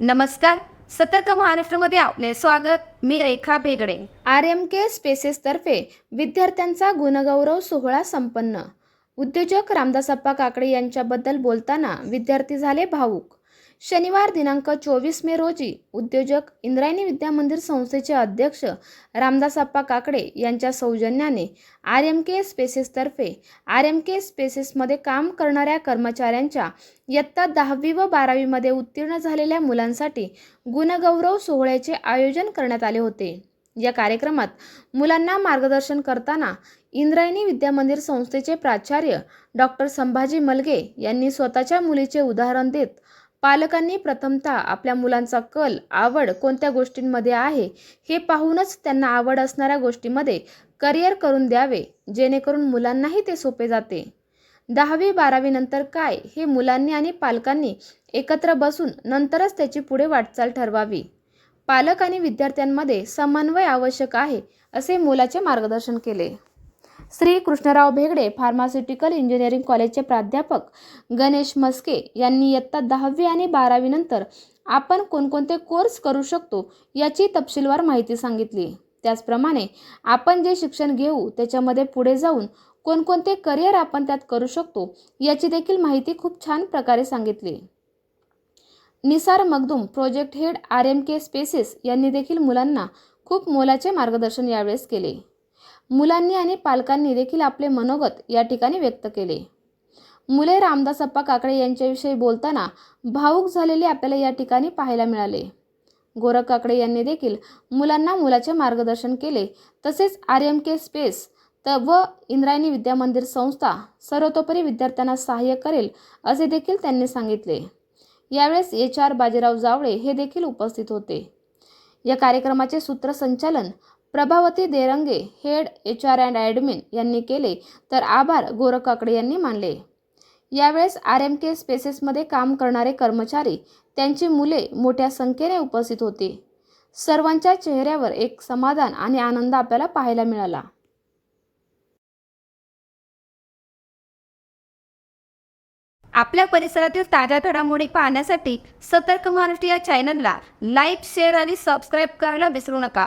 नमस्कार सतर्क महाराष्ट्रमध्ये आपले स्वागत. मी Rekha Begade R M K स्पेसेसतर्फे विद्यार्थ्यांचा गुणगौरव सोहळा संपन्न. उद्योजक रामदासप्पा काकडे यांच्याबद्दल बोलताना विद्यार्थी झाले भाऊक शनिवार दिनांक चोवीस मे रोजी उद्योजक इंद्रायणी विद्यामंदिर संस्थेचे अध्यक्ष रामदासप्पा काकडे यांच्या सौजन्याने आर एम के स्पेसेसतर्फे आर एम के स्पेसेसमध्ये काम करणाऱ्या कर्मचाऱ्यांच्या इयत्ता दहावी व बारावीमध्ये उत्तीर्ण झालेल्या मुलांसाठी गुणगौरव सोहळ्याचे आयोजन करण्यात आले होते. या कार्यक्रमात मुलांना मार्गदर्शन करताना इंद्रायणी विद्यामंदिर संस्थेचे प्राचार्य डॉक्टर संभाजी मलगे यांनी स्वतःच्या मुलीचे उदाहरण देत पालकांनी प्रथमतः आपल्या मुलांचा कल आवड कोणत्या गोष्टींमध्ये आहे हे पाहूनच त्यांना आवड असणाऱ्या गोष्टीमध्ये करिअर करून द्यावे जेणेकरून मुलांनाही ते सोपे जाते. दहावी बारावी नंतर काय हे मुलांनी आणि पालकांनी एकत्र बसून नंतरच त्याची पुढे वाटचाल ठरवावी. पालक आणि विद्यार्थ्यांमध्ये समन्वय आवश्यक आहे असे मुलाचे मार्गदर्शन केले. श्री कृष्णराव भेगडे फार्मास्युटिकल इंजिनिअरिंग कॉलेजचे प्राध्यापक. गणेश मस्के यांनी इयत्ता दहावी आणि बारावीनंतर आपण कोणकोणते कोर्स करू शकतो याची तपशीलवार माहिती सांगितली. त्याचप्रमाणे आपण जे शिक्षण घेऊ त्याच्यामध्ये पुढे जाऊन कोणकोणते करिअर आपण त्यात करू शकतो याची देखील माहिती खूप छान प्रकारे सांगितली. Nisar Magdum project head R M K spaces यांनी देखील मुलांना खूप मोलाचे मार्गदर्शन यावेळेस केले. मुलांनी आणि पालकांनी देखील आपले मनोगत या ठिकाणी व्यक्त केले. मुले रामदास अप्पा काकडे यांच्याविषयी बोलताना भावूक झालेले आपल्याला या ठिकाणी पाहायला मिळाले. गोरख काकडे यांनी देखील मुलांना मुलाचे मार्गदर्शन केले. तसेच आर एम के स्पेस त व इंद्रायणी विद्यामंदिर संस्था सर्वतोपरी विद्यार्थ्यांना सहाय्य करेल असे देखील त्यांनी सांगितले. यावेळेस एच आर बाजीराव जावळे हे देखील उपस्थित होते. या कार्यक्रमाचे सूत्रसंचालन Prabhavati Derange head H R and admin यांनी केले तर आभार गोरख काकडे यांनी मानले. यावेळेस आर एम के स्पेसेसमध्ये काम करणारे कर्मचारी त्यांची मुले मोठ्या संख्येने उपस्थित होते. सर्वांच्या चेहऱ्यावर एक समाधान आणि आनंद आपल्याला पाहायला मिळाला. आपल्या परिसरातील ताज्या घडामोडी पाहण्यासाठी सतर्क महाराष्ट्र या चॅनलला लाईक शेअर आणि सबस्क्राईब करायला विसरू नका.